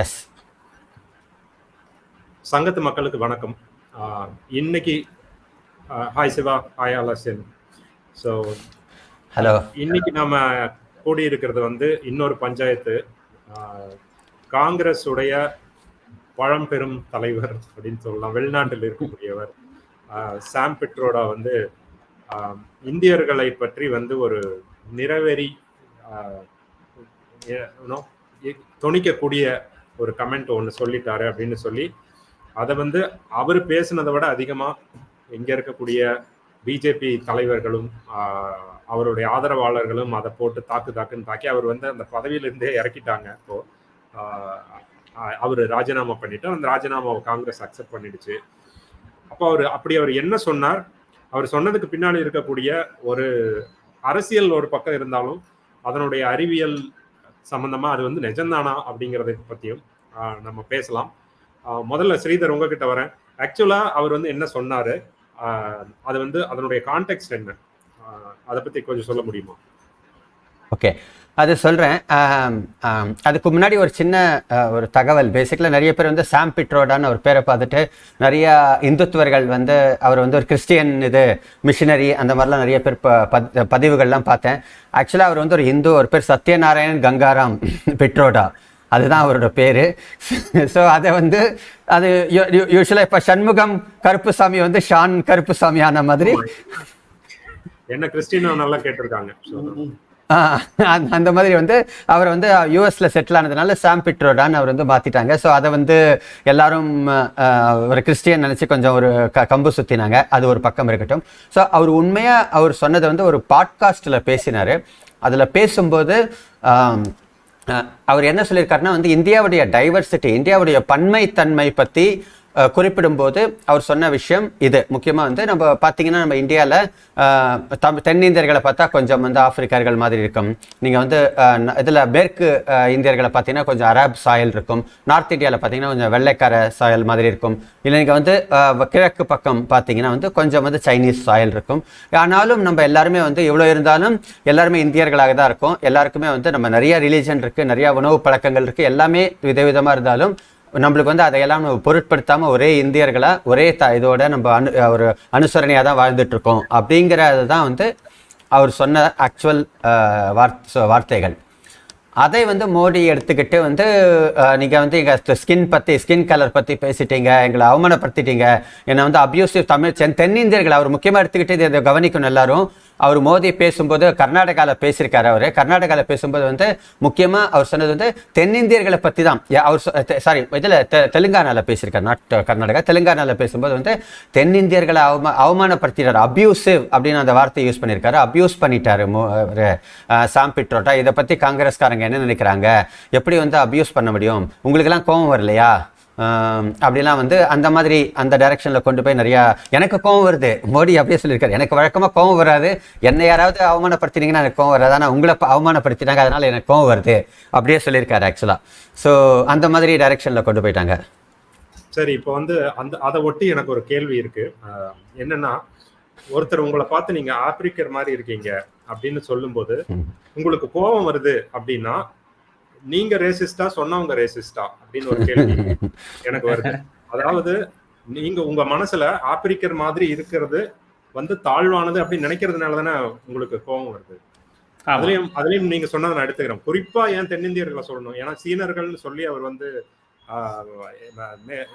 S சங்கத்து மக்களுக்கு வணக்கம். இன்னைக்கு hi Siva hi Alasan. So hello இன்னைக்கு நாம கூடி இருக்கிறது வந்து இன்னொரு பஞ்சாயத்து. காங்கிரஸ் உடைய பழம்பெரும் தலைவர் அப்படின்னு சொல்லலாம். வெளிநாட்டில் இருக்கக்கூடியவர். சாம் பெட்ரோடா வந்து இந்தியர்களை பற்றி வந்து ஒரு நிறவெறி ஆஹ் ஒரு கமெண்ட் ஒன்று சொல்லிட்டாரு அப்படின்னு சொல்லி அதை வந்து அவர் பேசுனதை விட அதிகமாக இங்கே இருக்கக்கூடிய பிஜேபி தலைவர்களும் அவருடைய ஆதரவாளர்களும் அதை போட்டு தாக்கு தாக்குன்னு தாக்கி அவர் வந்து அந்த பதவியிலிருந்தே இறக்கிட்டாங்க இப்போ. அவர் ராஜினாமா பண்ணிட்டு அந்த ராஜினாமாவை காங்கிரஸ் அக்செப்ட் பண்ணிடுச்சு. அப்போ அவர் அப்படி அவர் என்ன சொன்னார்? அவர் சொன்னதுக்கு பின்னாடி இருக்கக்கூடிய ஒரு அரசியல் ஒரு பக்கம் இருந்தாலும் அதனுடைய அறிவியல் சம்பந்தமா அது வந்து நிஜம்தானா அப்படிங்கிறத பத்தியும் நம்ம பேசலாம். முதல்ல ஸ்ரீதர் உங்ககிட்ட வரேன். ஆக்சுவலா அவர் வந்து என்ன சொன்னாரு? அது வந்து அதனுடைய கான்டெக்ட் என்ன? அதை பத்தி கொஞ்சம் சொல்ல முடியுமா? ஓகே அது சொல்கிறேன் அதுக்கு முன்னாடி ஒரு சின்ன ஒரு தகவல். பேசிக்கலாக நிறைய பேர் வந்து சாம் பிட்ரோடான்னு ஒரு பேரை பார்த்துட்டு நிறைய இந்துத்துவர்கள் வந்து அவர் வந்து ஒரு கிறிஸ்டியன் இது மிஷினரி அந்த மாதிரிலாம் நிறைய பேர் ப- பத்- பதிவுகள்லாம் பார்த்தேன். ஆக்சுவலாக அவர் வந்து ஒரு இந்து ஒரு பேர் சத்யநாராயண் கங்காராம் பிட்ரோடா. அதுதான் அவரோட பேர். ஸோ அதை வந்து அது யூஸ்வலாக இப்போ சண்முகம் கருப்புசாமி வந்து ஷான் கருப்புசாமி ஆன மாதிரி. என்ன கிறிஸ்டினா நல்லா கேட்டிருக்காங்க. அந்த- அந்த மாதிரி வந்து அவர் வந்து யூஎஸ்ல செட்டில் ஆனதுனால சாம் பிட்ரோடான்னு அவர் வந்து மாத்திட்டாங்க. ஸோ அதை வந்து எல்லாரும் ஒரு கிறிஸ்டியன் நினச்சி கொஞ்சம் ஒரு க கம்பு சுற்றினாங்க அது ஒரு பக்கம் இருக்கட்டும். ஸோ அவர் உண்மையாக அவர் சொன்னதை வந்து ஒரு பாட்காஸ்ட்டில் பேசினாரு. அதில் பேசும்போது அவர் என்ன சொல்லியிருக்காருன்னா வந்து இந்தியாவுடைய டைவர்சிட்டி இந்தியாவுடைய பன்மைத்தன்மை பற்றி குறிப்பிடும்போது அவர் சொன்ன விஷயம் இது. முக்கியமாக வந்து நம்ம பார்த்தீங்கன்னா நம்ம இந்தியாவில் தம் தென்னிந்தியர்களை பார்த்தா கொஞ்சம் வந்து ஆப்பிரிக்கர்கள் மாதிரி இருக்கும். நீங்கள் வந்து இதில் மேற்கு இந்தியர்களை பார்த்தீங்கன்னா கொஞ்சம் அரப் சாயல் இருக்கும். நார்த் இந்தியாவில் பார்த்தீங்கன்னா கொஞ்சம் வெள்ளைக்கார சாயல் மாதிரி இருக்கும். இல்லை நீங்கள் வந்து கிழக்கு பக்கம் பார்த்தீங்கன்னா வந்து கொஞ்சம் வந்து சைனீஸ் சாயல் இருக்கும். ஆனாலும் நம்ம எல்லாருமே வந்து இவ்வளோ இருந்தாலும் எல்லாருமே இந்தியர்களாக தான் இருக்கும். எல்லாருக்குமே வந்து நம்ம நிறைய ரிலீஜன் இருக்குது நிறையா உணவு பழக்கங்கள் இருக்குது எல்லாமே விதவிதமாக இருந்தாலும் நம்மளுக்கு வந்து அதையெல்லாம் நம்ம பொருட்படுத்தாமல் ஒரே இந்தியர்களாக ஒரே த இதோட நம்ம அனு ஒரு அனுசரணையாக தான் வாழ்ந்துட்டுருக்கோம் அப்படிங்கிறது தான் வந்து அவர் சொன்ன ஆக்சுவல் வார்த்தைகள். அதை வந்து மோடி எடுத்துக்கிட்டு வந்து நீங்கள் வந்து எங்கள் ஸ்கின் பற்றி ஸ்கின் கலர் பற்றி பேசிட்டீங்க எங்களை அவமானப்படுத்திட்டீங்க. என்னை வந்து அப்யூசிவ் தமிழ் தென்னிந்தியர்கள் அவர் முக்கியமாக எடுத்துக்கிட்டு இதை கவனிக்கணும் எல்லாரும். அவர் மோடி பேசும்போது கர்நாடகாவில் பேசியிருக்காரு அவர். கர்நாடகாவில் பேசும்போது வந்து முக்கியமாக அவர் சொன்னது வந்து தென்னிந்தியர்களை பற்றி தான் யா- அவர் சாரி இதில் தெலுங்கானாவில் பேசியிருக்காரு. நாட் கர்நாடகா. தெலுங்கானாவில் பேசும்போது வந்து தென்னிந்தியர்களை அவமா அவமானப்படுத்திட்டார். அப்யூசிவ் அப்படின்னு அந்த வார்த்தையை யூஸ் பண்ணியிருக்காரு. அப்யூஸ் பண்ணிட்டாரு மோ- அவரு, சாம் பிட்ரோட்டா. இதை பற்றி காங்கிரஸ்காரங்க என்ன நினைக்கிறாங்க? எப்படி வந்து அப்யூஸ் பண்ண முடியும்? உங்களுக்கெல்லாம் கோபம் வரலையா? அப்படிலாம் வந்து அந்த மாதிரி அந்த டைரக்ஷனில் கொண்டு போய் நிறையா எனக்கு கோவம் வருது. மோடி அப்படியே சொல்லியிருக்காரு. எனக்கு வழக்கமாக கோவம் வராது. என்னை யாராவது அவமானப்படுத்தினீங்கன்னா எனக்கு கோவம் வராது. ஆனால் உங்களை அவமானப்படுத்தினாங்க அதனால எனக்கு கோவம் வருது. அப்படியே சொல்லியிருக்காரு ஆக்சுவலாக ஸோ அந்த மாதிரி டைரக்ஷனில் கொண்டு போயிட்டாங்க. சரி இப்போ வந்து அந்த அதை ஒட்டி எனக்கு ஒரு கேள்வி இருக்கு. ஆஹ், என்னன்னா ஒருத்தர் உங்களை பார்த்து நீங்க ஆப்பிரிக்கர் மாதிரி இருக்கீங்க அப்படின்னு சொல்லும்போது. உங்களுக்கு கோபம் வருது அப்படின்னா நீங்க ரேசிஸ்டா சொன்னவங்க ரேசிஸ்டா அப்படின்னு ஒரு கேள்வி எனக்கு வருது. அதாவது நீங்க உங்க மனசுல ஆப்பிரிக்கர் மாதிரி இருக்கிறது வந்து தாழ்வானது அப்படின்னு நினைக்கிறதுனால தானே உங்களுக்கு கோபம் வருது. அதுலயும் அதுலயும் நீங்க சொன்னதை நான் எடுத்துக்கிறேன். குறிப்பா ஏன் தென்னிந்தியர்களை சொல்லணும்? ஏன்னா சீனர்கள்னு சொல்லி அவர் வந்து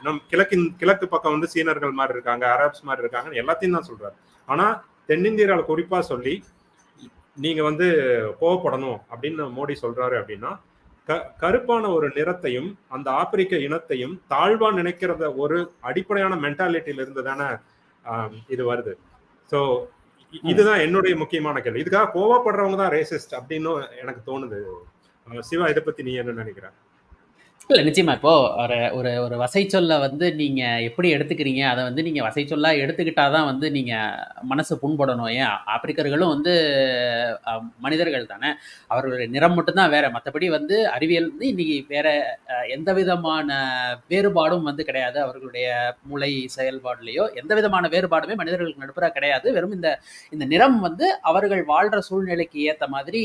நம் கிழக்கின் கிழக்கு பக்கம் வந்து சீனர்கள் மாதிரி இருக்காங்க அரப்ஸ் மாதிரி இருக்காங்கன்னு எல்லாத்தையும் தான் சொல்றாரு. ஆனா தென்னிந்தியர்களை குறிப்பா சொல்லி நீங்க வந்து கோவப்படணும் அப்படின்னு மோடி சொல்றாரு அப்படின்னா க- கருப்பான ஒரு நிறத்தையும் அந்த ஆப்பிரிக்க இனத்தையும் தாழ்வா நினைக்கிறத ஒரு அடிப்படையான மென்டாலிட்டியில இருந்து தானே இது வருது. ஸோ இதுதான் என்னுடைய முக்கியமான கேள்வி. இதுக்காக கோவப்படுறவங்க தான் ரேசிஸ்ட் அப்படின்னு எனக்கு தோணுது. சிவா இதை பத்தி நீ என்ன நினைக்கிற? இல்ல நிச்சயமா. இப்போ ஒரு ஒரு ஒரு வசை சொல்ல வந்து நீங்க எப்படி எடுத்துக்கிறீங்க? அதை வந்து நீங்க வசை சொல்லா எடுத்துக்கிட்டாதான் வந்து நீங்க மனசு புண்படணும். ஏன்? ஆப்பிரிக்கர்களும் வந்து அஹ், மனிதர்கள் தானே. அவர்களுடைய நிறம் மட்டும்தான் வேற. மற்றபடி வந்து அறிவியல் வந்து இன்னைக்கு வேற அஹ், எந்த விதமான வேறுபாடும் வந்து கிடையாது. அவர்களுடைய மூளை செயல்பாடுலையோ எந்த விதமான வேறுபாடுமே மனிதர்களுக்கு நடுப்புற கிடையாது. வெறும் இந்த இந்த நிறம் வந்து அவர்கள் வாழ்ற சூழ்நிலைக்கு ஏற்ற மாதிரி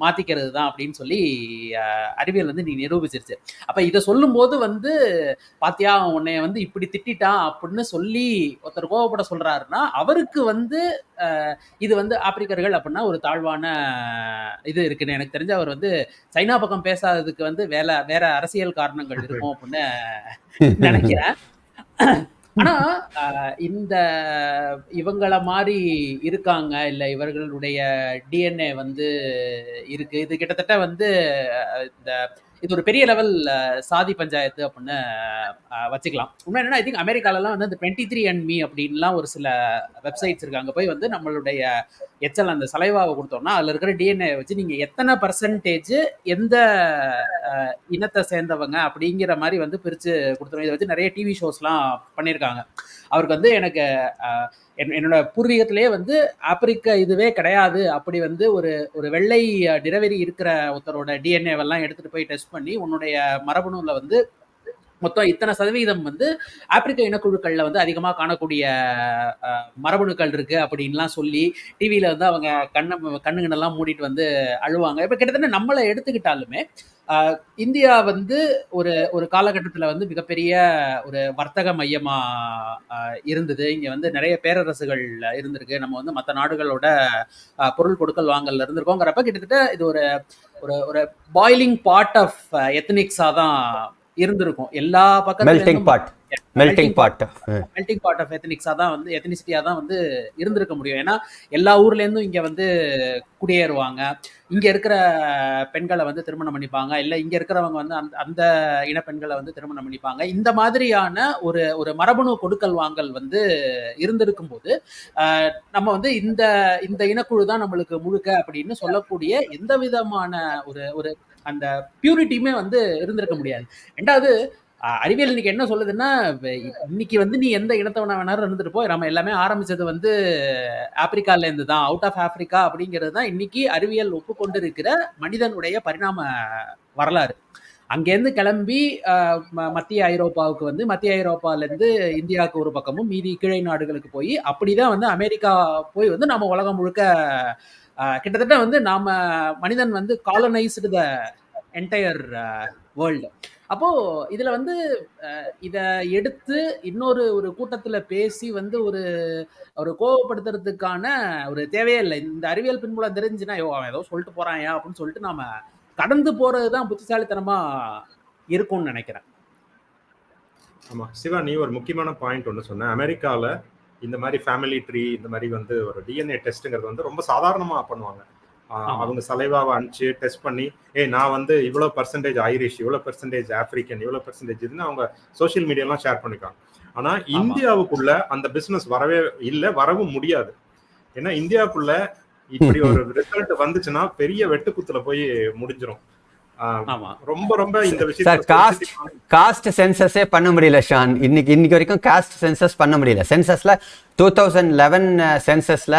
மாத்திக்கிறது தான் அப்படின்னு சொல்லி அஹ், அறிவியல் வந்து நீ நிரூபிச்சிருச்சு. அப்ப இதை சொல்லும்போது வந்து பாத்தியா உன்னைய வந்து இப்படி திட்டிட்டான் அப்படின்னு சொல்லி ஒருத்தர் கோவப்பட சொல்றாருன்னா அவருக்கு வந்து இது வந்து ஆப்பிரிக்கர்கள் அப்படின்னா ஒரு தாழ்வான இது இருக்குன்னு எனக்கு தெரிஞ்ச அவர் வந்து சைனா பக்கம் பேசாததுக்கு வந்து வேலை வேற அரசியல் காரணங்கள் இருக்கும் அப்படின்னு நினைக்கிறேன். ஆனா அஹ், இந்த இவங்கள மாதிரி இருக்காங்க. இல்ல இவர்களுடைய டிஎன்ஏ வந்து இருக்கு. இது கிட்டத்தட்ட வந்து இந்த இது ஒரு பெரிய லெவல் சாதி பஞ்சாயத்து அப்படின்னு வச்சுக்கலாம். உண்மை என்னன்னா ஐ திங்க் அமெரிக்காலலாம் வந்து அந்த டுவெண்ட்டி த்ரீ அண்ட் மீ அப்படின்லாம் ஒரு சில வெப்சைட்ஸ் இருக்காங்க போய் வந்து நம்மளுடைய எச்சல் அந்த சலைவாவை கொடுத்தோம்னா அதில் இருக்கிற டிஎன்ஏ வச்சு நீங்கள் எத்தனை பர்சன்டேஜ் எந்த இனத்தை சேர்ந்தவங்க அப்படிங்கிற மாதிரி வந்து பிரித்து கொடுத்துருவோம். இதை வச்சு நிறைய டிவி ஷோஸ்லாம் பண்ணியிருக்காங்க. அவருக்கு வந்து எனக்கு என்னோட பூர்வீகத்திலேயே வந்து ஆப்பிரிக்க இதுவே கிடையாது. அப்படி வந்து ஒரு ஒரு வெள்ளை அஹ், நிறவெறி இருக்கிற ஒருத்தரோட டிஎன்ஏவெல்லாம் எடுத்துகிட்டு போய் டெஸ்ட் பண்ணி உன்னுடைய மரபணுவில் வந்து மொத்தம் இத்தனை சதவீதம் வந்து ஆப்பிரிக்க இனக்குழுக்கள்ல வந்து அதிகமாக காணக்கூடிய மரபணுக்கள் இருக்கு அப்படின்லாம் சொல்லி டிவியில வந்து அவங்க கண்ணை கண்ணுங்கன்னெல்லாம் மூடிட்டு வந்து அழுவாங்க. இப்போ கிட்டத்தட்ட நம்மளை எடுத்துக்கிட்டாலுமே இந்தியா வந்து ஒரு ஒரு காலகட்டத்தில் வந்து மிகப்பெரிய ஒரு வர்த்தக மையமாக இருந்தது. இங்கே வந்து நிறைய பேரரசுகள் இருந்திருக்கு. நம்ம வந்து மற்ற நாடுகளோட பொருள் கொடுக்கல் வாங்கல்ல இருந்திருக்கோங்கிறப்ப கிட்டத்தட்ட இது ஒரு ஒரு ஒரு பாய்லிங் பார்ட் ஆஃப் எத்னிக்ஸாக தான் இருந்திருக்கும். எல்லா மெல்டிங் பக்கத்துல pot melting pot melting pot of எத்தனிக்ஸா தான் வந்து எத்தனிசிட்டியா தான் வந்து இருந்திருக்க முடியும். ஏன்னா எல்லா ஊர்ல இருந்தும் இங்க வந்து குடியேறுவாங்க. இங்க இருக்கிற பெண்களை வந்து திருமணம் பண்ணிப்பாங்க. இல்ல இங்க இருக்கிறவங்க வந்து அந்த அந்த இன பெண்களை வந்து திருமணம் பண்ணிப்பாங்க. இந்த மாதிரியான ஒரு ஒரு மரபணு கொடுக்கல் வாங்கல் வந்து இருந்திருக்கும் போது நம்ம வந்து இந்த இந்த இனக்குழு தான் நம்மளுக்கு முழுக்க அப்படின்னு சொல்லக்கூடிய எந்த விதமான ஒரு ஒரு அந்த பியூரிட்டியுமே வந்து இருந்திருக்க முடியாது. ரெண்டாவது அறிவியல் இன்னைக்கு என்ன சொல்லுதுன்னா இன்னைக்கு வந்து நீ எந்த இனத்தவன வேணாலும் இருந்துட்டு போய் நம்ம எல்லாமே ஆரம்பிச்சது வந்து ஆப்பிரிக்கால இருந்து தான். அவுட் ஆஃப் ஆப்பிரிக்கா அப்படிங்கிறது தான் இன்னைக்கு அறிவியல் ஒப்புக்கொண்டு இருக்கிற மனிதனுடைய பரிணாம வரலாறு. அங்கேருந்து கிளம்பி ம- மத்திய ஐரோப்பாவுக்கு வந்து மத்திய ஐரோப்பாலேருந்து இந்தியாவுக்கு ஒரு பக்கமும் மீதி கிழை நாடுகளுக்கு போய் அப்படிதான் வந்து அமெரிக்கா போய் வந்து நம்ம உலகம் முழுக்க கிட்டத்தட்ட வந்து நாம மனிதன் வந்து காலனைஸ்டு த என்டையர் வேர்ல்டு அப்போ இதுல வந்து இதை எடுத்து இன்னொரு ஒரு கூட்டத்துல பேசி வந்து ஒரு ஒரு கோவப்படுத்துறதுக்கான ஒரு தேவையே இல்லை. இந்த அறிவியல் பின்புலம் தெரிஞ்சுன்னா ஐயோ அவன் ஏதோ சொல்லிட்டு போறான் அப்படின்னு சொல்லிட்டு நாம கடந்து போறதுதான் புத்திசாலித்தனமா இருக்கும்னு நினைக்கிறேன். ஆமா. சிவா நீ ஒரு முக்கியமான பாயிண்ட் ஒன்று சொன்ன. அமெரிக்காவில் இந்த மாதிரி ஃபேமிலி ட்ரீ இந்த மாதிரி வந்து ஒரு டிஎன்ஏ டெஸ்ட்டுங்கிறது வந்து ரொம்ப சாதாரணமா பண்ணுவாங்க. அவங்க சலைவாவை அனுப்பிச்சு டெஸ்ட் பண்ணி ஏ நான் வந்து இவ்வளோ பர்சன்டேஜ் ஐரிஷ் இவ்வளோ பர்சன்டேஜ் ஆப்பிரிக்கன் இவ்வளோ பர்சன்டேஜ் இதுன்னு அவங்க சோஷியல் மீடியாலாம் ஷேர் பண்ணிருக்காங்க ஆனா இந்தியாவுக்குள்ள அந்த பிசினஸ் வரவே இல்லை வரவும் முடியாது. ஏன்னா இந்தியாவுக்குள்ள இப்படி ஒரு ரிசல்ட் வந்துச்சுன்னா பெரிய வெட்டுக்குத்துல போய் ஆமா ரொம்ப ரொம்ப இந்த சார் விஷயம் காஸ்ட் காஸ்ட் சென்சஸே பண்ண முடியல ஷான். இன்னைக்கு இன்னைக்கு வரைக்கும் காஸ்ட் சென்சஸ் பண்ண முடியல. சென்சஸ்ல டூ தௌசண்ட் லெவன் சென்சஸ்ல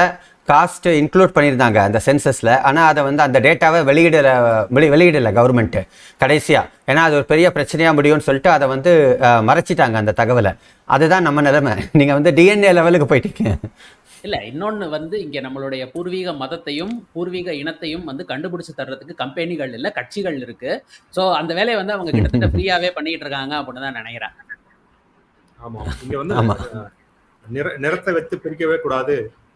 காஸ்ட் இன்க்ளூட் பண்ணியிருந்தாங்க அந்த சென்சஸ்ல ஆனா அதை வந்து அந்த டேட்டாவை வெளியிடல வெளி வெளியிடல கவர்மெண்ட் கடைசியா. ஏன்னா அது ஒரு பெரிய பிரச்சனையா முடியும்னு சொல்லிட்டு அதை வந்து மறைச்சிட்டாங்க அந்த தகவலை. அதுதான் நம்ம நிலைமை. நீங்க வந்து டிஎன்ஏ லெவலுக்கு போயிட்டீங்க. இல்ல இன்னொன்னு வந்து இங்க நம்மளுடைய பூர்வீக மதத்தையும் பூர்வீக இனத்தையும் வந்து கண்டுபிடிச்சு தர்றதுக்கு கம்பெனிகள் இல்ல கட்சிகள் இருக்கு. சோ அந்த வேலையை வந்து அவங்க கிட்டத்தட்ட ஃப்ரீயாவே பண்ணிட்டு இருக்காங்க அப்படின்னு தான் நினைக்கிறேன். ஆமா இங்க வந்து நிற நிறத்தை வச்சு பிரிக்கவே கூடாது.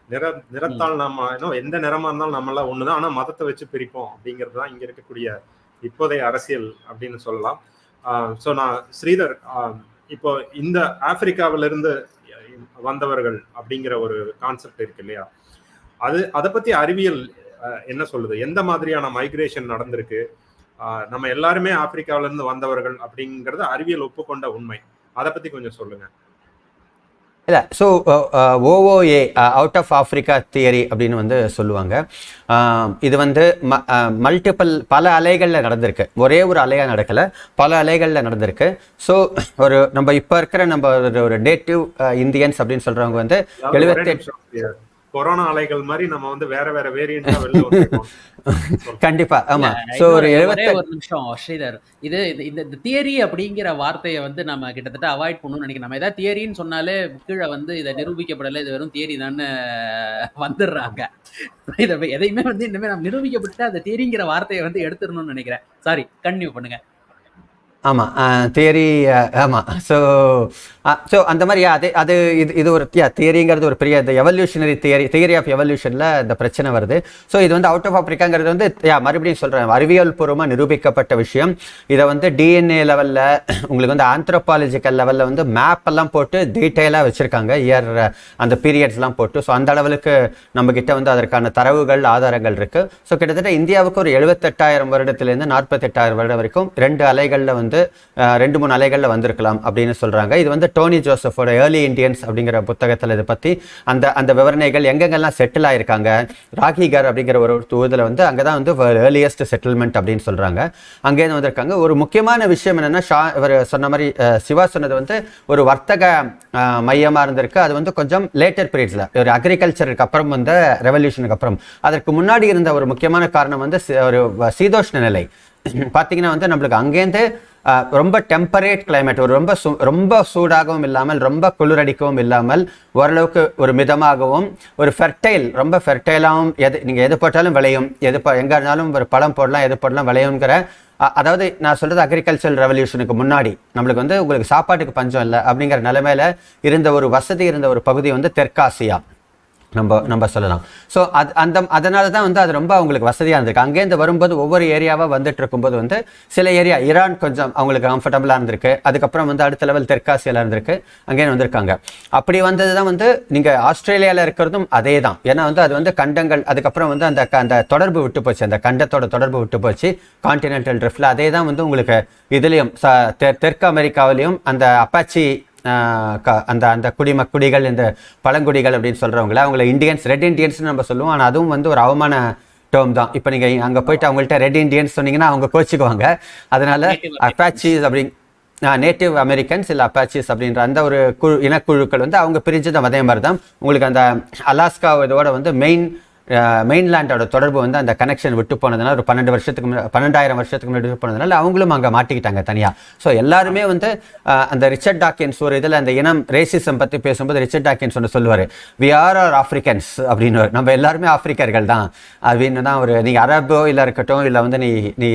நிற நிறத்தால் நம்ம இன்னும் எந்த நிறமா இருந்தாலும் நம்ம எல்லாம் ஒண்ணுதான் ஆனா மதத்தை வச்சு பிரிப்போம் அப்படிங்கிறது தான் இங்க இருக்கக்கூடிய இப்போதைய அரசியல் அப்படின்னு சொல்லலாம். ஸோ நான் ஸ்ரீதர் இப்போ இந்த ஆப்பிரிக்காவில இருந்து வந்தவர்கள் அப்படிங்கிற ஒரு கான்செப்ட் இருக்கு இல்லையா? அது அதை பத்தி அறிவியல் அஹ், என்ன சொல்லுது? எந்த மாதிரியான மைக்ரேஷன் நடந்திருக்கு? ஆஹ், நம்ம எல்லாருமே ஆப்பிரிக்காவில இருந்து வந்தவர்கள் அப்படிங்கறது அறிவியல் ஒப்புக்கொண்ட உண்மை. அதை பத்தி கொஞ்சம் சொல்லுங்க. இல்லை so ஓஓஏ out of Africa theory அப்படின்னு வந்து சொல்லுவாங்க. இது வந்து மல்டிபிள் பல அலைகளில் நடந்திருக்கு. ஒரே ஒரு அலையாக நடக்கலை பல அலைகளில் நடந்திருக்கு. ஸோ ஒரு நம்ம இப்போ இருக்கிற நம்ம ஒரு- நேட்டிவ் இந்தியன்ஸ் அப்படின்னு சொல்கிறவங்க வந்து அதாவது ஒரே எழுபத்தி நிமிஷம். கொரோனா அலைகள் மாதிரி நம்ம வந்து வேற வேற வேரியண்டா வெளில வந்திருக்கோம். கண்டிப்பா ஆமா. சோ ஒரு ஒரே நிமிஷம் ஸ்ரீதர். இது இந்த இந்த தியரி அப்படிங்கிற வார்த்தையை வந்து நம்ம கிட்டத்தட்ட அவாய்ட் பண்ணணும்னு நினைக்கிறேன். நம்ம ஏதாவது தியரின்னு சொன்னாலே கீழே வந்து இதை நிரூபிக்கப்படலை. இது வெறும் தியரி தானே வந்துடுறாங்க. இதை எதையுமே வந்து இனிமே நம்ம நிரூபிக்கப்பட்டு அந்த தியரிங்கிற வார்த்தையை வந்து எடுத்துடணும்னு நினைக்கிறேன். சாரி கண்டினியூ பண்ணுங்க. ஆமாம் தியரி ஆமாம் ஸோ ஸோ அந்த மாதிரி அது அது இது இது ஒரு தியரிங்கிறது ஒரு பெரிய இந்த எவல்யூஷனரி தியரி தியரி ஆஃப் எவல்யூஷனில் இந்த பிரச்சனை வருது. ஸோ இது வந்து அவுட் ஆஃப் ஆப்ரிக்காங்கிறது வந்து யா மறுபடியும் சொல்கிறேன் அறிவியல் பூர்வமாக நிரூபிக்கப்பட்ட விஷயம். இதை வந்து டிஎன்ஏ லெவலில் உங்களுக்கு வந்து ஆந்த்ரோபாலஜிக்கல் லெவலில் வந்து மேப் எல்லாம் போட்டு டீட்டெயிலாக வச்சுருக்காங்க. இயர் அந்த பீரியட்ஸ்லாம் போட்டு. ஸோ அந்த அளவுக்கு நம்மக்கிட்ட வந்து அதற்கான தரவுகள் ஆதாரங்கள் இருக்குது ஸோ கிட்டத்தட்ட இந்தியாவுக்கு ஒரு எழுபத்தெட்டாயிரம் வருடத்துலேருந்து நாற்பத்தெட்டாயிரம் வருடம் வரைக்கும் ரெண்டு அலைகளில் வந்து வந்து ரெண்டு மூணு அலைகளில் வந்திருக்கலாம் அப்படின்னு சொல்கிறாங்க இது வந்து டோனி ஜோசஃபோட ஏர்லி இந்தியன்ஸ் அப்படிங்கிற புத்தகத்தில் இதை பற்றி அந்த அந்த விவரணைகள் எங்கெங்கெல்லாம் செட்டில் ஆயிருக்காங்க ராகிகர் அப்படிங்கிற ஒரு தூதில் வந்து அங்கே தான் வந்து ஏர்லியஸ்ட் செட்டில்மெண்ட் அப்படின்னு சொல்கிறாங்க அங்கேருந்து வந்திருக்காங்க. ஒரு முக்கியமான விஷயம் என்னென்னா ஷா இவர் சொன்ன மாதிரி சிவா சொன்னது வந்து ஒரு வர்த்தக மையமாக இருந்திருக்கு. அது வந்து கொஞ்சம் லேட்டர் பீரியட்ஸில் ஒரு அக்ரிகல்ச்சருக்கு அப்புறம் வந்து ரெவல்யூஷனுக்கு அப்புறம். அதற்கு முன்னாடி இருந்த ஒரு முக்கியமான காரணம் வந்து ஒரு சீதோஷ்ண நிலை. பார்த்தீங்கன்னா வந்து நம்மளுக்கு அங்கேருந்து ரொம்ப டெம்பரேட் கிளைமேட் ஒரு ரொம்ப சூ ரொம்ப சூடாகவும் இல்லாமல் ரொம்ப குளிரடிக்கவும் இல்லாமல் ஓரளவுக்கு ஒரு மிதமாகவும் ஒரு ஃபெர்டைல் ரொம்ப ஃபெர்டைலாகவும் எது நீங்கள் எது போட்டாலும் விளையும். எது ப- எங்கே இருந்தாலும் ஒரு பழம் போடலாம் எது போடலாம் விளையுங்கிற அதாவது நான் சொல்கிறது அக்ரிகல்ச்சர் ரெவல்யூஷனுக்கு முன்னாடி நம்மளுக்கு வந்து உங்களுக்கு சாப்பாட்டுக்கு பஞ்சம் இல்லை அப்படிங்கிற நிலைமையில் இருந்த ஒரு வசதி இருந்த ஒரு பகுதி வந்து தெற்காசியா. நம்ம நம்ம சொல்லலாம். ஸோ அது அந்த அதனால தான் வந்து அது ரொம்ப அவங்களுக்கு வசதியாக இருந்திருக்கு. அங்கேருந்து வரும்போது ஒவ்வொரு ஏரியாவாக வந்துட்டு இருக்கும்போது வந்து சில ஏரியா ஈரான் கொஞ்சம் அவங்களுக்கு கம்ஃபர்டபுளாக இருந்திருக்கு. அதுக்கப்புறம் வந்து அடுத்த லெவல் தெற்காசியாவில் இருந்திருக்கு. அங்கேயும் வந்திருக்காங்க. அப்படி வந்தது தான் வந்து நீங்கள் ஆஸ்திரேலியாவில் இருக்கிறதும் அதே தான் ஏன்னா வந்து அது வந்து கண்டங்கள் அதுக்கப்புறம் வந்து அந்த க- அந்த தொடர்பு விட்டு போச்சு. அந்த கண்டத்தோட தொடர்பு விட்டு போச்சு. கான்டினென்டல் ட்ரிஃப்டில் அதே தான் வந்து உங்களுக்கு இதுலேயும் தெற்கு அமெரிக்காவிலையும் அந்த அப்பாச்சி அந்த அந்த குடிம குடிகள் இந்த பழங்குடிகள் அப்படின்னு சொல்றவங்கள அவங்கள இந்தியன்ஸ் ரெட் இந்தியன்ஸ்னு நம்ம சொல்லுவோம். ஆனால் அதுவும் வந்து ஒரு அவமான டேர்ம் தான். இப்போ நீங்கள் அங்கே போயிட்டு அவங்கள்ட்ட ரெட் இந்தியன்ஸ் சொன்னீங்கன்னா அவங்க கோச்சிக்குவாங்க. அதனால அப்பாச்சிஸ் அப்படி நேட்டிவ் அமெரிக்கன்ஸ் இல்லை அப்பாச்சிஸ் அப்படின்ற அந்த ஒரு குழு இனக்குழுக்கள் வந்து அவங்க பிரிஞ்சது அதே மாதிரி தான் உங்களுக்கு அந்த அலாஸ்கா இதோட வந்து மெயின் மெயின்லேண்டோட தொடர்பு வந்து அந்த கனெக்ஷன் விட்டு போனதுனால ஒரு பன்னெண்டு வருஷத்துக்கு முன்னாடி பன்னெண்டாயிரம் வருஷத்துக்கு முன்னாடி விட்டு போனதுனால அவங்களும் அங்கே மாட்டிக்கிட்டாங்க தனியாக ஸோ எல்லாருமே வந்து அந்த ரிச்சர்ட் டாக்கின்ஸ் ஒரு இதில் அந்த இனம் ரேசிசம் பற்றி பேசும்போது ரிச்சர்ட் டாக்கின்ஸ் ஒன்று சொல்லுவார். வி ஆர் ஆர் ஆஃப்ரிக்கன்ஸ் அப்படின்னு. நம்ம எல்லாருமே ஆப்பிரிக்கர்கள் தான். அப்படின்னு தான் ஒரு நீங்கள் அரபோ இல்லை இருக்கட்டும் இல்லை வந்து நீ நீ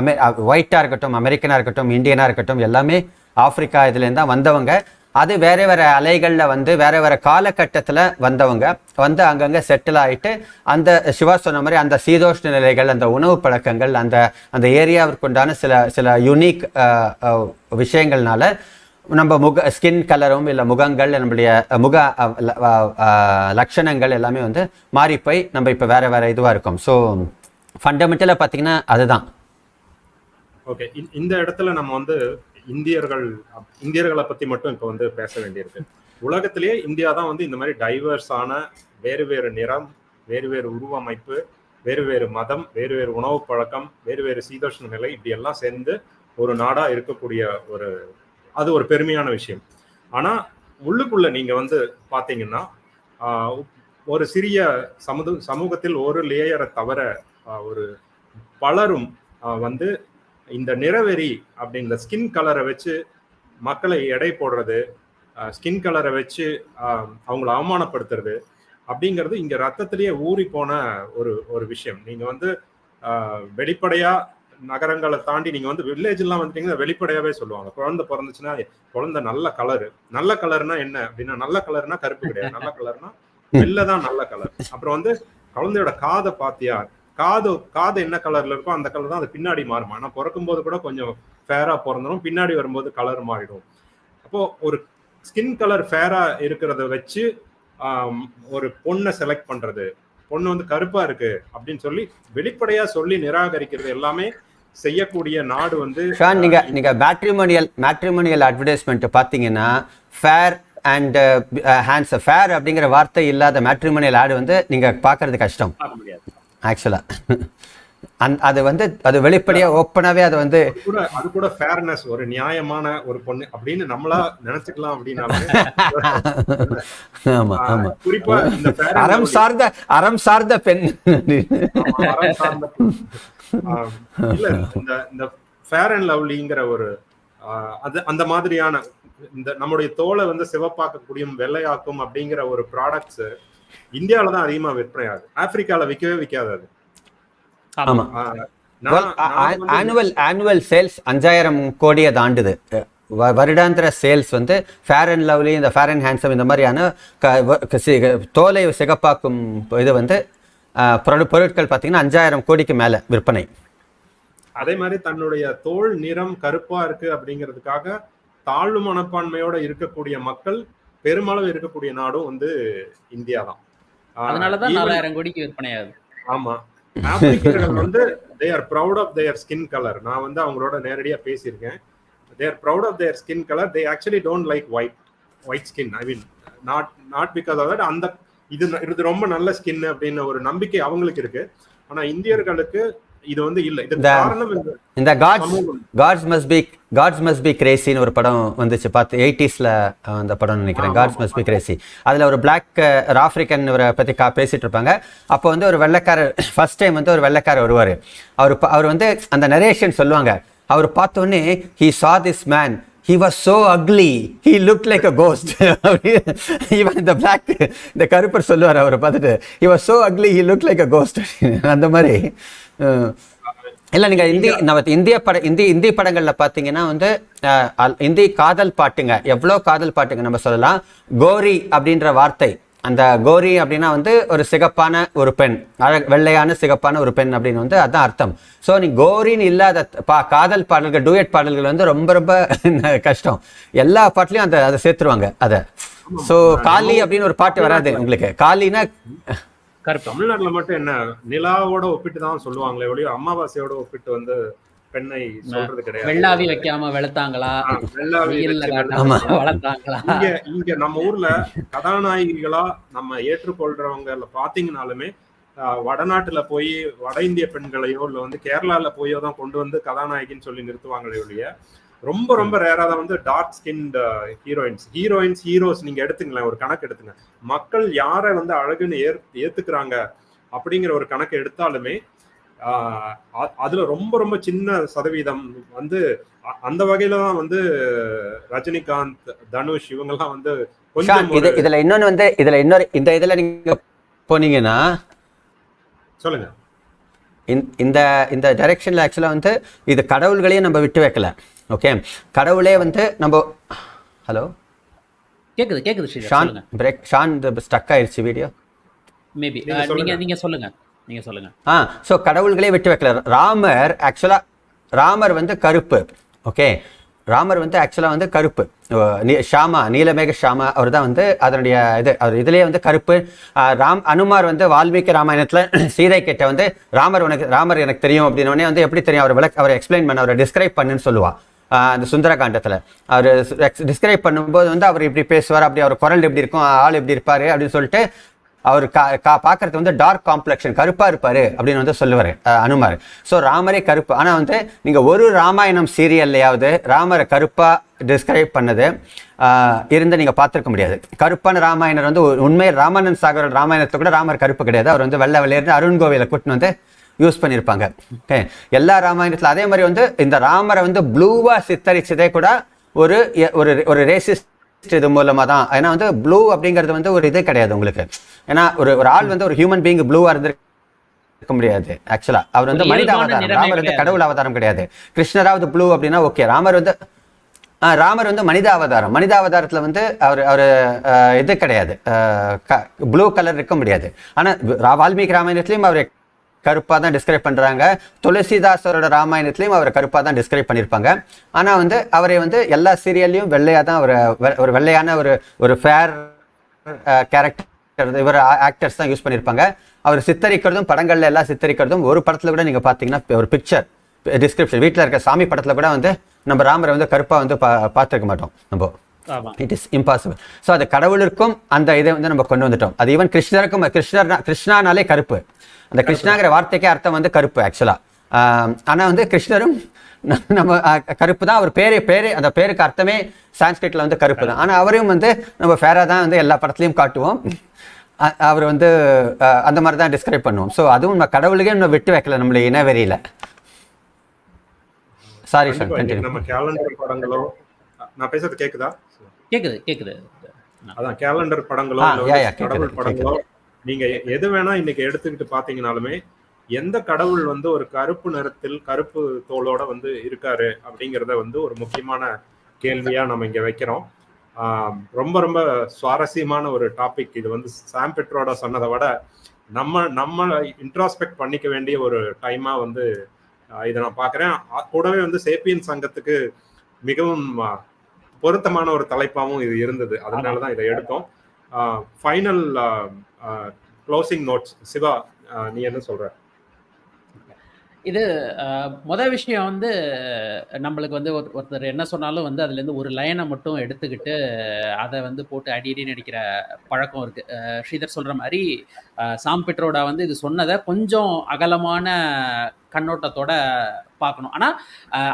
அமெ ஒயிட்டாக இருக்கட்டும் அமெரிக்கனாக இருக்கட்டும் இந்தியனாக இருக்கட்டும் எல்லாமே ஆப்பிரிக்கா இதுலேருந்து தான் வந்தவங்க. அது வேறு வேறு அலைகளில் வந்து வேறு வேறு காலகட்டத்தில் வந்தவங்க வந்து அங்கங்கே செட்டில் ஆகிட்டு அந்த சிவா சொன்ன மாதிரி அந்த சீதோஷ்ண நிலைகள் அந்த உணவு பழக்கங்கள் அந்த அந்த ஏரியாவிற்குண்டான சில சில யுனிக் விஷயங்கள்னால நம்ம முக ஸ்கின் கலரும் இல்லை முகங்கள் நம்மளுடைய முக லட்சணங்கள் எல்லாமே வந்து மாறி போய் நம்ம இப்போ வேறு வேறு இதுவாக இருக்கும். ஸோ ஃபண்டமெண்டலாக பார்த்தீங்கன்னா அதுதான். ஓகே இந்த இடத்துல நம்ம வந்து இந்தியர்கள் இந்தியர்களை பத்தி மட்டும் இப்ப வந்து பேச வேண்டியிருக்கு. உலகத்திலேயே இந்தியா தான் வந்து இந்த மாதிரி டைவர்ஸான வேறு வேறு நிறம் வேறு வேறு உருவமைப்பு வேறு வேறு மதம் வேறு வேறு உணவு பழக்கம் வேறு வேறு சீதோஷ்ண நிலை இப்படி எல்லாம் சேர்ந்து ஒரு நாடா இருக்கக்கூடிய ஒரு அது ஒரு பெருமையான விஷயம். ஆனா உள்ளுக்குள்ள நீங்க வந்து பாத்தீங்கன்னா ஒரு சிறிய சமுது சமூகத்தில் ஒரு லேயரை தவிர ஒரு பலரும் வந்து இந்த நிறவெறி அப்படின்ற ஸ்கின் கலரை வச்சு மக்களை எடை போடுறது ஸ்கின் கலரை வச்சு ஆஹ், அவங்கள அவமானப்படுத்துறது அப்படிங்கிறது இங்க ரத்தத்திலேயே ஊறி போன ஒரு ஒரு விஷயம். நீங்க வந்து ஆஹ், வெளிப்படையா நகரங்களை தாண்டி நீங்க வந்து வில்லேஜ் எல்லாம் வந்துட்டீங்கன்னா வெளிப்படையாவே சொல்லுவாங்க. குழந்தை பிறந்துச்சுன்னா குழந்தை நல்ல கலரு நல்ல கலர்னா என்ன அப்படின்னா நல்ல கலர்னா கருப்பு கிடையாது. நல்ல கலர்னா வெள்ளதான் நல்ல கலர் அப்புறம் வந்து குழந்தையோட காதை பாத்தியா? காது காது என்ன கலர்ல இருக்கோ அந்த கலர் தான் அது பின்னாடி மாறுமா. ஆனா பிறக்கும் போது கூட கொஞ்சம் ஃபேரா பிறந்துடும் பின்னாடி வரும்போது கலர் மாறிடும். அப்போ ஒரு ஸ்கின் கலர் ஃபேரா இருக்கிறத வச்சு ஒரு பொண்ணை செலக்ட் பண்றது. பொண்ணு வந்து கருப்பா இருக்கு அப்படின்னு சொல்லி வெளிப்படையா சொல்லி நிராகரிக்கிறது எல்லாமே செய்யக்கூடிய நாடு வந்து ஷான் நீங்க நீங்க மேட்ரிமோனியல் மேட்ரிமோனியல் அட்வர்டைஸ்மெண்ட் பார்த்தீங்கன்னா ஃபேர் அண்ட் ஹேண்ட்ஸ் ஃபேர் அப்படிங்கிற வார்த்தை இல்லாத மேட்ரிமோனியல் ஆடு வந்து நீங்க பார்க்கறது கஷ்டம். பார்க்க முடியாது. ஆக்சுவலாக அந் அது வந்து அது வெளிப்படையா ஓப்பனாவே அது வந்து அது கூட அது கூட ஃபேர்னஸ் ஒரு நியாயமான ஒரு பொண்ணு அப்படின்னு நம்மளா நினைச்சுக்கலாம் அப்படின்னாலும் ஆமா ஆமா. குறிப்பா இந்த அறம் சார்ந்த அறம் சார்ந்த பெண். இல்ல இந்த இந்த ஃபேர் அண்ட் லவ்லிங்கிற ஒரு அது அந்த மாதிரியான இந்த நம்முடைய தோலை வந்து சிவப்பாக்கக்கூடியும் வெள்ளையாக்கும் அப்படிங்கிற ஒரு ப்ராடக்ட்ஸ் இந்தியாவில தான் அதிகமா விற்பனை ஆகுது. ஆப்பிரிக்கால விற்கவே விற்காது அது. ஆனுவல் ஆனுவல் சேல்ஸ் அஞ்சாயிரம் கோடியை தாண்டுது. வ- வருடாந்திர சேல்ஸ் வந்து ஃபேர் அண்ட் லவ்லி இந்த ஃபேர் அண்ட் ஹேண்ட்ஸம் இந்த மாதிரியான க- வ- க- சி- தோலை சிகப்பாக்கும் இது வந்து பொருட்கள் பார்த்தீங்கன்னா அஞ்சாயிரம் கோடிக்கு மேலே விற்பனை. அதே மாதிரி தன்னுடைய தோல் நிறம் கருப்பா இருக்கு அப்படிங்கிறதுக்காக தாழ்வு மனப்பான்மையோட இருக்கக்கூடிய மக்கள் பெருமளவு இருக்கக்கூடிய நாடும் வந்து இந்தியா தான் அதனாலதான் நாலாயிரம் கோடிக்கு விற்பனை ஆகுது. ஆமா. ஆப்பிரிக்கர்கள் வந்து they are proud of their skin colour நான் வந்து அவங்களோட நேரடியா பேசியிருக்கேன். They are proud of their skin colour they actually don't like white white skin I mean not not because of that அந்த இது இது ரொம்ப நல்ல ஸ்கின் அப்படின்னு ஒரு நம்பிக்கை அவங்களுக்கு இருக்கு. ஆனா இந்தியர்களுக்கு இது வந்து இல்ல. இந்த- காரணம் இந்த இந்த gods gods must be gods must be கிரேசின்னு ஒரு படம் வந்துச்சு. பார்த்து எயிட்டிஸில் அந்த படம் நினைக்கிறேன். காட்ஸ் மஸ்ட் பி கிரேசி அதில் ஒரு பிளாக் ஒரு ஆஃப்ரிக்கன் இவரை பற்றி கா பேசிட்டு இருப்பாங்க. அப்போ வந்து ஒரு வெள்ளைக்காரர் ஃபர்ஸ்ட் டைம் வந்து ஒரு வெள்ளைக்காரர் வருவார். அவர் அவர் வந்து அந்த நரேஷன் சொல்லுவாங்க. அவர் பார்த்தோன்னே he saw this man he was so ugly he look like a ghost இவன் இந்த பிளாக் இந்த கருப்பர் சொல்லுவார் அவரை பார்த்துட்டு he was so ugly he look like a ghost அந்த மாதிரி. இல்ல நீங்க இந்தி நம்ம இந்திய பட இந்தி இந்தி படங்கள்ல பாத்தீங்கன்னா வந்து இந்தி காதல் பாட்டுங்க. எவ்வளவு காதல் பாட்டுங்க நம்ம சொல்லலாம்? கோரி அப்படின்ற வார்த்தை. அந்த கோரி அப்படின்னா வந்து ஒரு சிகப்பான ஒரு பெண். அழ வெள்ளையான சிகப்பான ஒரு பெண் அப்படின்னு வந்து அதான் அர்த்தம். ஸோ நீ கோரின்னு இல்லாத பா காதல் பாடல்கள் டூயட் பாடல்கள் வந்து ரொம்ப ரொம்ப கஷ்டம். எல்லா பாட்டுலயும் அந்த அதை சேர்த்துருவாங்க அதை. ஸோ காளி அப்படின்னு ஒரு பாட்டு வராது உங்களுக்கு. கருப்பு தமிழ்நாட்டுல மட்டும் என்ன நிலாவோட ஒப்பிட்டு தான் சொல்லுவாங்களே ஒழிய அமாவாசையோட ஒப்பிட்டு வந்து பெண்ணை சொல்றது கிடையாது. வெள்ளாவி வைக்காம வெளுத்தாங்களா? வளர்த்தாங்களா? இங்க இங்க நம்ம ஊர்ல கதாநாயகிகளா நம்ம ஏற்றுக்கொள்றவங்க பாத்தீங்கன்னாலுமே ஆஹ், வடநாட்டுல போய் வட இந்திய பெண்களையோ இல்ல வந்து கேரளால போயோ தான் கொண்டு வந்து கதாநாயகின்னு சொல்லி நிறுத்துவாங்களே ஒழிய ரொம்ப ரொம்ப ரேரா தான் வந்து dark skin heroines heroines heroes நீங்க எடுத்துங்களேன் ஒரு கணக்கு எடுத்துங்க. மக்கள் யாரை வந்து அழகுன்னு ஏற் ஏத்துக்கிறாங்க அப்படிங்கிற ஒரு கணக்கு எடுத்தாலுமே அதுல ரொம்ப ரொம்ப சின்ன சதவீதம் வந்து அந்த வகையில தான் வந்து ரஜினிகாந்த் தனுஷ் இவங்கெல்லாம் வந்து கொஞ்சம் இதுல இன்னொன்னு வந்து இதுல இன்னொரு இந்த இதுல நீங்க போனீங்கன்னா சொல்லுங்க. இந்த- இந்த இந்த டைரெக்ஷனில் ஆக்சுவலாக வந்து இது கடவுள்களையும் நம்ம விட்டு வைக்கல. ஓகே கடவுளே வந்து நம்ம ஹலோ கேக்குது கேக்குது ஷான் சொல்லுங்க. பிரேக் ஷான் ஸ்டக் ஆயிடுச்சு வீடியோ மேபி நீங்க சொல்லுங்க. நீங்க நீங்க சொல்லுங்க. ஆ ஸோ கடவுள்களே விட்டு வைக்கல ராமர் ஆக்சுவலாக ராமர் வந்து கருப்பு. ஓகே ராமர் வந்து ஆக்சுவலாக வந்து கருப்பு. நீ- ஷாமா நீலமேக ஷாமா அவர் தான் வந்து அதனுடைய இது. அவர் இதுலேயே வந்து கருப்பு. ராம் அனுமார் வந்து வால்மீகி ராமாயணத்தில் சீதை கிட்ட வந்து ராமர் உனக்கு ராமர் எனக்கு தெரியும் அப்படின்னே வந்து எப்படி தெரியும்? அவர் விளக்கு அவர் எக்ஸ்பிளைன் பண்ண அவரை டிஸ்கிரைப் பண்ணுன்னு சொல்லுவா. அந்த சுந்தரகாண்டத்தில். அவர் டிஸ்கிரைப் பண்ணும்போது வந்து அவர் இப்படி பேசுவார் அப்படி அவர் குரல் எப்படி இருக்கும் ஆள் எப்படி இருப்பார் அப்படின்னு சொல்லிட்டு அவர் கா கா பார்க்கறது வந்து டார்க் காம்ப்ளெக்ஷன் கருப்பாக இருப்பார் அப்படின்னு வந்து சொல்லுவார் அனுமார். ஸோ ராமரே கருப்பு. ஆனால் வந்து நீங்கள் ஒரு ராமாயணம் சீரியல்லையாவது ராமரை கருப்பாக டிஸ்கிரைப் பண்ணது இருந்து நீங்கள் பார்த்துருக்க முடியாது. கருப்பான ராமாயணர் வந்து ஒரு- உண்மை ராமானந்த் சாகர் ராமாயணத்தை கூட ராமர் கருப்பு கிடையாது. அவர் வந்து வெள்ளை வெளியேறு அருண் கோவிலை கூட்டின்னு வந்து யூஸ் பண்ணியிருப்பாங்க ஓகே எல்லா ராமாயணத்தில் அதே மாதிரி வந்து இந்த ராமரை வந்து ப்ளூவாக சித்தரித்ததே கூட ஒரு ஒரு ஒரு ரேசிஸ்ட் இது மூலமா தான் ஏன்னா வந்து ப்ளூ அப்படிங்கிறது வந்து ஒரு இது கிடையாது உங்களுக்கு. ஏன்னா ஒரு ஒரு ஆள் வந்து ஒரு ஹியூமன் பீயிங் ப்ளூவா இருந்திருக்க முடியாது ஆக்சுவலா அவர் வந்து மனித அவதாரம். ராமர் வந்து. கடவுள் அவதாரம் கிடையாது. கிருஷ்ணராவது ப்ளூ அப்படின்னா ஓகே ராமர் வந்து ராமர் வந்து மனித அவதாரம். மனித அவதாரத்துல வந்து அவர் அவர் இது கிடையாது. ப்ளூ கலர் இருக்க முடியாது. ஆனா ரா- வால்மீகி ராமாயணத்துலயும் அவர் கருப்பா தான் டிஸ்கிரைப் பண்றாங்க. துளசிதாசரோட ராமாயணத்துலயும் அவர் கருப்பா தான் டிஸ்கிரைப் பண்ணியிருப்பாங்க ஆனா வந்து அவரை வந்து எல்லா சீரியல்லையும் வெள்ளையா தான் ஒரு வெ- ஒரு வெள்ளையான ஒரு ஒரு ஃபேர் கேரக்டர் இவர் ஆக்டர்ஸ் தான் யூஸ் பண்ணியிருப்பாங்க அவர் சித்தரிக்கிறதும் படங்கள்ல எல்லாம் சித்தரிக்கிறதும் ஒரு படத்துல கூட நீங்க பாத்தீங்கன்னா ஒரு பிக்சர் டிஸ்கிரிப்ஷன் வீட்டில் இருக்க சாமி படத்துல கூட வந்து நம்ம ராமரை வந்து கருப்பா வந்து பா பார்த்துருக்க மாட்டோம் நம்ம. இட் இஸ் இம்பாசிபிள் ஸோ அது கடவுளுக்கும் அந்த இதை வந்து நம்ம கொண்டு வந்துட்டோம். அது ஈவன் கிருஷ்ணருக்கும் கிருஷ்ணர் கிருஷ்ணானாலே கருப்பு. அந்த கிருஷ்ணாங்கிற வார்த்தைக்கே அர்த்தம் வந்து கருப்பு ஆக்சுவலா ஆனா வந்து கிருஷ்ணரும் நம்ம கருப்பு தான். அவர் பேரே பேரே அந்த பேருக்கு அர்த்தமே சான்ஸ்கிரிட்ல வந்து கருப்பு தான். ஆனா அவரையும் வந்து நம்ம ஃபேரா தான் வந்து எல்லா படத்துலையும் காட்டுவோம். அவர் வந்து அந்த மாதிரி தான் டிஸ்கிரைப் பண்ணுவோம். ஸோ அதுவும் நம்ம கடவுளுக்கே நம்ம விட்டு வைக்கல நம்மள இனவெறியில. சாரி சார் கண்டினியூ நம்ம கேலண்டர் படங்களோ நான் பேசுறது கேக்குதா? கேக்குது கேக்குது. அதான் கேலண்டர் படங்களோ கடவுள் படங்களோ நீங்க எது வேணா இன்னைக்கு எடுத்துக்கிட்டு பாத்தீங்கனாலுமே எந்த கடவுள் வந்து ஒரு கருப்பு நிறத்தில் கருப்பு தோலோட வந்து இருக்காரு அப்படிங்கிறத வந்து ஒரு முக்கியமான கேள்வியா நம்ம இங்க வைக்கிறோம். ரொம்ப ரொம்ப சுவாரஸ்யமான ஒரு டாபிக் இது வந்து சாம் பெட்ரோட சொன்னதை விட நம்ம நம்ம இன்ட்ராஸ்பெக்ட் பண்ணிக்க வேண்டிய ஒரு டைமா வந்து இதை நான் பார்க்குறேன் கூடவே வந்து சேப்பியன் சங்கத்துக்கு மிகவும் பொருத்தமான ஒரு தலைப்பாகவும் இது இருந்தது. அதனால தான் இதை எடுத்தோம். ஃபைனல் க்ளோசிங் நோட்ஸ் சிவா நீ என்ன சொல்ற? இது மொதல் விஷயம் வந்து நம்மளுக்கு வந்து ஒரு- ஒருத்தர் என்ன சொன்னாலும் வந்து அதுலேருந்து ஒரு லைனை மட்டும் எடுத்துக்கிட்டு அதை வந்து போட்டு அடி அடின்னு பழக்கம் இருக்குது ஸ்ரீதர் சொல்கிற மாதிரி சாம் பெட்ரோடா வந்து இது சொன்னதை கொஞ்சம் அகலமான கண்ணோட்டத்தோட பார்க்கணும். ஆனால்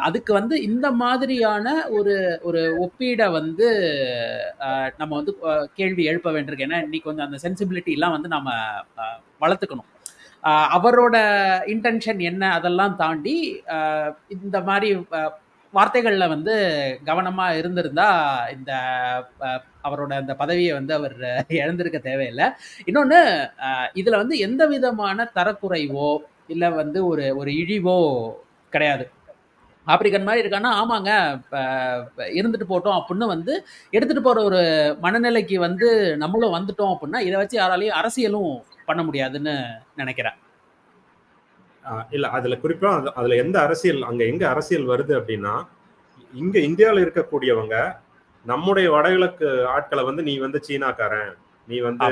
அதுக்கு வந்து இந்த மாதிரியான ஒரு ஒரு ஒப்பீடை வந்து நம்ம வந்து கேள்வி எழுப்ப வேண்டியிருக்கு. ஏன்னா இன்னைக்கு வந்து அந்த சென்சிபிலிட்டி எல்லாம் வந்து நம்ம வளர்த்துக்கணும். அவரோட இன்டென்ஷன் என்ன அதெல்லாம் தாண்டி இந்த மாதிரி வார்த்தைகளில் வந்து கவனமாக இருந்திருந்தா இந்த அவரோட அந்த பதவியை வந்து அவர் இழந்திருக்க தேவையில்லை. இன்னொன்று இதில் வந்து எந்த விதமான தரக்குறைவோ இல்லை வந்து ஒரு ஒரு இழிவோ கிடையாது. ஆப்பிரிக்கன் மாதிரி இருக்கான்னா ஆமாங்க இருந்துட்டு போட்டோம் அப்படின்னு வந்து எடுத்துட்டு போற ஒரு மனநிலைக்கு வந்து நம்மளும் வந்துட்டோம் அப்படின்னா இதை வச்சு யாராலையும் அரசியலும் பண்ண முடியாதுன்னு நினைக்கிறேன். இல்ல அதுல குறிப்பா அது- அதுல எந்த அரசியல் அங்க எங்க அரசியல் வருது அப்படின்னா இங்க இந்தியால இருக்கக்கூடியவங்க நம்முடைய வடகிழக்கு ஆட்களை வந்து நீ வந்து சீனாக்காரன் நீ வந்து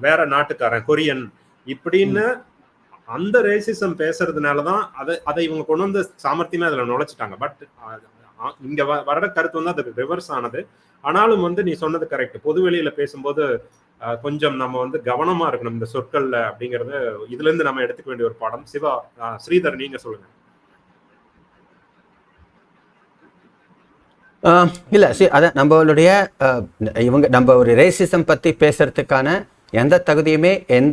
வேற நாட்டுக்காரன் கொரியன் இப்படின்னு அந்த ரேசிசம் பேசுறதுனாலதான் அதை அதை இவங்க கொண்டு வந்து சாமர்த்தியமே அதுல நுழைச்சிட்டாங்க. பட் இங்க வ- வர்ற கருத்து வந்து அதுக்கு ரிவர்ஸ் ஆனது. ஆனாலும் வந்து நீ சொன்னது கரெக்ட் பொது வெளியில பேசும்போது கொஞ்சம் நம்ம வந்து கவனமா இருக்கணும் இந்த சொற்கள்ல அப்படிங்கறது. இதுல இருந்து நம்ம எடுத்துக்க வேண்டிய ஒரு பாடம். சிவா ஸ்ரீதர் நீங்க சொல்லுங்க. இல்லை இல்ல சரி அதான் நம்மளுடைய இவங்க நம்ம ஒரு ரேசிசம் பத்தி பேசுறதுக்கான எந்த தகுதியுமே எந்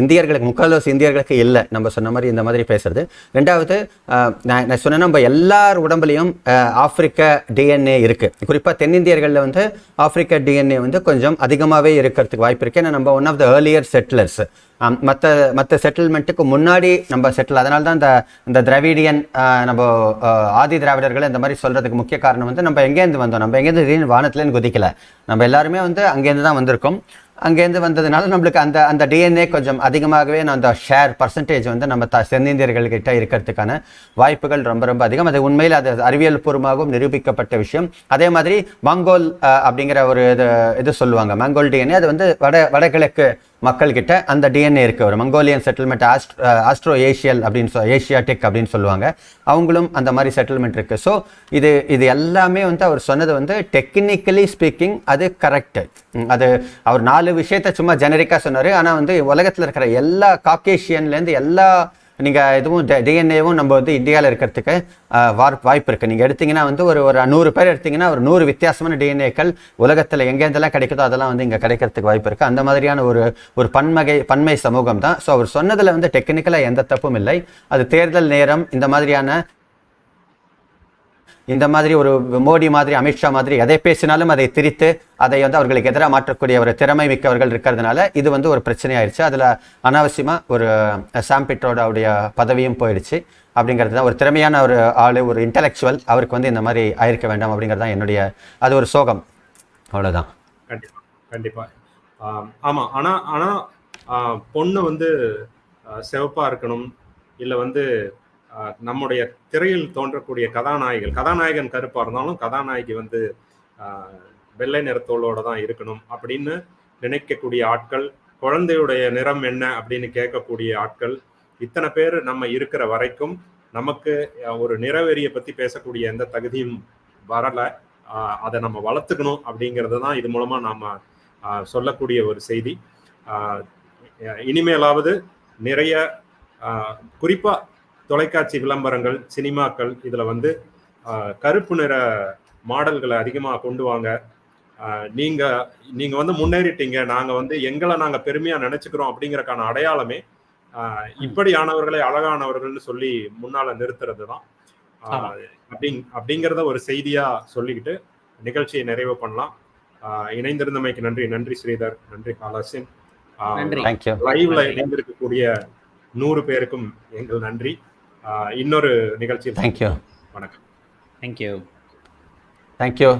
இந்தியர்களுக்கு முக்கால்வாசி இந்தியர்களுக்கு இல்லை. நம்ம சொன்ன மாதிரி இந்த மாதிரி பேசுறது. ரெண்டாவது நான் நான் சொன்ன நம்ம எல்லார் உடம்புலையும் ஆப்பிரிக்க டிஎன்ஏ இருக்குது குறிப்பாக தென்னிந்தியர்களில் வந்து ஆப்பிரிக்க டிஎன்ஏ வந்து கொஞ்சம் அதிகமாகவே இருக்கிறதுக்கு வாய்ப்பு இருக்குது ஏன்னா நம்ம one of the earlier settlers மற்ற மற்ற செட்டில்மெண்ட்டுக்கு முன்னாடி நம்ம செட்டில் அதனால தான் இந்த இந்த திராவிடியன் நம்ம ஆதி திராவிடர்கள் இந்த மாதிரி சொல்கிறதுக்கு முக்கிய காரணம் வந்து நம்ம எங்கேருந்து வந்தோம்? நம்ம எங்கேருந்து வானத்துலேருந்து குதிக்கலை. நம்ம எல்லாருமே வந்து அங்கேருந்து தான் வந்திருக்கோம். அங்கேருந்து வந்ததுனால நம்மளுக்கு அந்த அந்த டிஎன்ஏ கொஞ்சம் அதிகமாகவே நான் அந்த ஷேர் பர்சன்டேஜ் வந்து நம்ம த தென்னிந்தியர்கள்கிட்ட இருக்கிறதுக்கான வாய்ப்புகள் ரொம்ப ரொம்ப அதிகம். அது உண்மையில் அது அறிவியல் பூர்வமாகவும் நிரூபிக்கப்பட்ட விஷயம். அதே மாதிரி மங்கோல் அப்படிங்கிற ஒரு இது இது சொல்லுவாங்க. மங்கோல் டிஎன்ஏ அது வந்து வட வடகிழக்கு மக்கள்கிட்ட அந்த டிஎன்ஏ இருக்க. ஒரு Mongolian settlement aust Austro Asian அப்படின்னு சொல் ஏஷியாட்டிக் அப்படின்னு சொல்லுவாங்க. அவங்களும் அந்த மாதிரி செட்டில்மெண்ட் இருக்குது ஸோ இது இது எல்லாமே வந்து அவர் சொன்னது வந்து டெக்னிக்கலி ஸ்பீக்கிங் அது கரெக்டு அது அவர் நாலு விஷயத்த சும்மா ஜெனரிக்காக சொன்னார். ஆனால் வந்து உலகத்தில் இருக்கிற எல்லா காக்கேஷியன்லேருந்து எல்லா நீங்கள் இதுவும் டிஎன்ஏவும் நம்ம வந்து இந்தியாவில் இருக்கிறதுக்கு வாய்ப்பு வார்- வாய்ப்பு இருக்குது நீங்கள் எடுத்தீங்கன்னா வந்து ஒரு ஒரு நூறு பேர் எடுத்தீங்கன்னா ஒரு நூறு வித்தியாசமான டிஎன்ஏக்கள் உலகத்தில் எங்கேருந்தெல்லாம் கிடைக்குதோ அதெல்லாம் வந்து இங்கே கிடைக்கிறதுக்கு வாய்ப்பு இருக்குது அந்த மாதிரியான ஒரு ஒரு பன்மகை பன்மை சமூகம் தான் ஸோ அவர் சொன்னதில் வந்து டெக்னிக்கலாக எந்த தப்பும் இல்லை. அது தேர்தல் நேரம் இந்த மாதிரியான இந்த மாதிரி ஒரு மோடி மாதிரி அமித்ஷா மாதிரி எதை பேசினாலும் அதை திரித்து அதை வந்து அவர்களுக்கு எதிராக மாற்றக்கூடிய ஒரு திறமை மிக்கவர்கள் இருக்கிறதுனால இது வந்து ஒரு பிரச்சனையாயிருச்சு. அதில் அனாவசியமாக ஒரு சாம் பிட்ரோடாவுடைய பதவியும் போயிடுச்சு. அப்படிங்கிறது தான் ஒரு திறமையான ஒரு ஆள் ஒரு இன்டலெக்சுவல் அவருக்கு வந்து இந்த மாதிரி ஆயிருக்க வேண்டாம் அப்படிங்கிறது தான் என்னுடைய அது ஒரு சோகம். அவ்வளோதான் கண்டிப்பாக கண்டிப்பாக ஆமாம் ஆனால் ஆனால் பொண்ணு வந்து சிவப்பாக இருக்கணும் இல்லை வந்து நம்முடைய திரையில் தோன்றக்கூடிய கதாநாயகிகள் கதாநாயகன் கருப்பாக இருந்தாலும் கதாநாயகி வந்து வெள்ளை நிறத்தோளோட தான் இருக்கணும் அப்படின்னு நினைக்கக்கூடிய ஆட்கள் குழந்தையுடைய நிறம் என்ன அப்படின்னு கேட்கக்கூடிய ஆட்கள் இத்தனை பேர் நம்ம இருக்கிற வரைக்கும் நமக்கு ஒரு நிறவெறியை பற்றி பேசக்கூடிய எந்த தகுதியும் வரலை. அதை நம்ம வளர்த்துக்கணும் அப்படிங்கிறது தான் இது மூலமாக நாம் சொல்லக்கூடிய ஒரு செய்தி. இனிமேலாவது நிறைய குறிப்பாக தொலைக்காட்சி விளம்பரங்கள் சினிமாக்கள் இதுல வந்து ஆஹ் கருப்பு நிற மாடல்களை அதிகமா கொண்டு வாங்க. ஆஹ் நீங்க நீங்க வந்து முன்னேறிட்டீங்க. நாங்க வந்து எங்களை நாங்க பெருமையா நினைச்சுக்கிறோம் அப்படிங்கறக்கான அடையாளமே ஆஹ் இப்படியானவர்களை அழகானவர்கள்னு சொல்லி முன்னால நிறுத்துறது தான். அப்படிங் அப்படிங்கிறத ஒரு செய்தியா சொல்லிக்கிட்டு நிகழ்ச்சியை நிறைவு பண்ணலாம். ஆஹ் இணைந்திருந்தமைக்கு நன்றி. நன்றி ஸ்ரீதர். நன்றி காலாசின். லைவ்ல இணைந்திருக்கக்கூடிய நூறு பேருக்கும் எங்கள் நன்றி. இன்னொரு நிகழ்ச்சியில் தேங்க்யூ வணக்கம். Thank you thank you